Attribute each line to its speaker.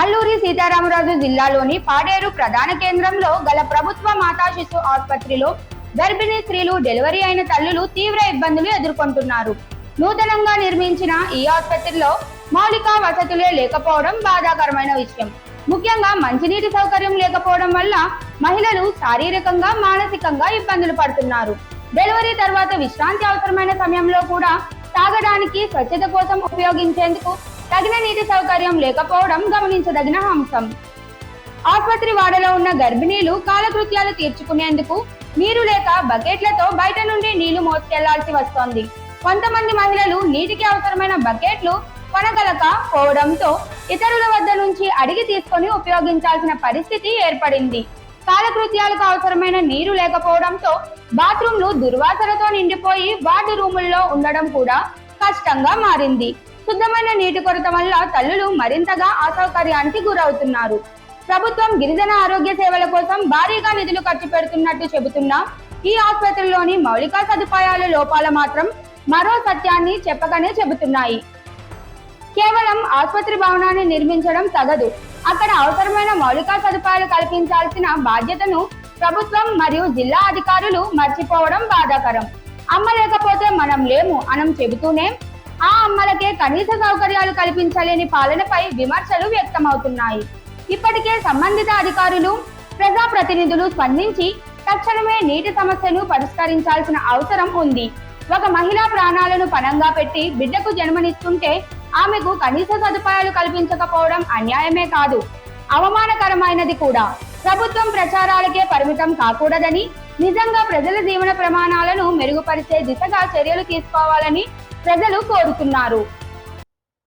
Speaker 1: అల్లూరి సీతారామరాజు జిల్లాలోని పాడేరు ప్రధాన కేంద్రంలో గల ప్రభుత్వ మాతా శిశు ఆసుపత్రిలో గర్భిణీ స్త్రీలు డెలివరీ అయిన తల్లులు తీవ్ర ఇబ్బందులు ఎదుర్కొంటున్నారు. నూతనంగా నిర్మించిన ఈ ఆసుపత్రిలో మౌలిక వసతులే లేకపోవడం బాధాకరమైన విషయం. ముఖ్యంగా మంచినీటి సౌకర్యం లేకపోవడం వల్ల మహిళలు శారీరకంగా మానసికంగా ఇబ్బందులు పడుతున్నారు. డెలివరీ తర్వాత విశ్రాంతి అవసరమైన సమయంలో కూడా తాగడానికి స్వచ్ఛత కోసం ఉపయోగించేందుకు తగిన నీటి సౌకర్యం లేకపోవడం గమనించదగిన అంశం. ఆసుపత్రి వాడలో ఉన్న గర్భిణీలు కాలకృత్యాలు తీర్చుకునేందుకు నీరు లేక బకెట్లతో బయట నుండి నీళ్ళు మోసుకెళ్ళాల్సి వస్తోంది. కొంతమంది మహిళలు నీటికి అవసరమైన బకెట్లు కొనగలక పోవడంతో ఇతరుల వద్ద నుంచి అడిగి తీసుకొని ఉపయోగించాల్సిన పరిస్థితి ఏర్పడింది. కాలకృత్యాలకు అవసరమైన నీరు లేకపోవడంతో బాత్రూంలు దుర్వాసనతో నిండిపోయి వార్డు రూముల్లో ఉండడం కూడా కష్టంగా మారింది. శుద్ధమైన నీటి కొరత వల్ల తల్లులు మరింతగా అసౌకర్యానికి గురవుతున్నారు. ప్రభుత్వం గిరిజన ఆరోగ్య సేవల కోసం భారీగా నిధులు ఖర్చు పెడుతున్నట్టు చెబుతున్నా ఈ ఆసుపత్రిలోని మౌలిక సదుపాయాల లోపాల మాత్రం మరో సత్యాన్ని చెప్పకనే చెబుతున్నాయి. కేవలం ఆసుపత్రి భవనాన్ని నిర్మించడం తగదు అక్కడ అవసరమైన మౌలిక సదుపాయాలు కల్పించాల్సిన బాధ్యతను ప్రభుత్వం మరియు జిల్లా అధికారులు మర్చిపోవడం బాధాకరం. అమ్మలేకపోతే మనం లేము అనం చెబుతూనే ఆ అమ్మలకే కనీస సౌకర్యాలు కల్పించలేని పాలనపై విమర్శలు వ్యక్తమవుతున్నాయి. ఇప్పటికే సంబంధిత అధికారులు ప్రజాప్రతినిధులు స్పందించి తక్షణమే నీటి సమస్యను పరిష్కరించాల్సిన అవసరం ఉంది. ఒక మహిళా ప్రాణాలను పణంగా పెట్టి బిడ్డకు జన్మనిస్తుంటే ఆమెకు కనీస సదుపాయాలు కల్పించకపోవడం అన్యాయమే కాదు. అవమానకరమైనది కూడా. ప్రభుత్వం ప్రచారాలకే పరిమితం కాకూడదని నిజంగా ప్రజల జీవన ప్రమాణాలను మెరుగుపరిచే దిశగా చర్యలు తీసుకోవాలని ప్రజలు కోరుతున్నారు.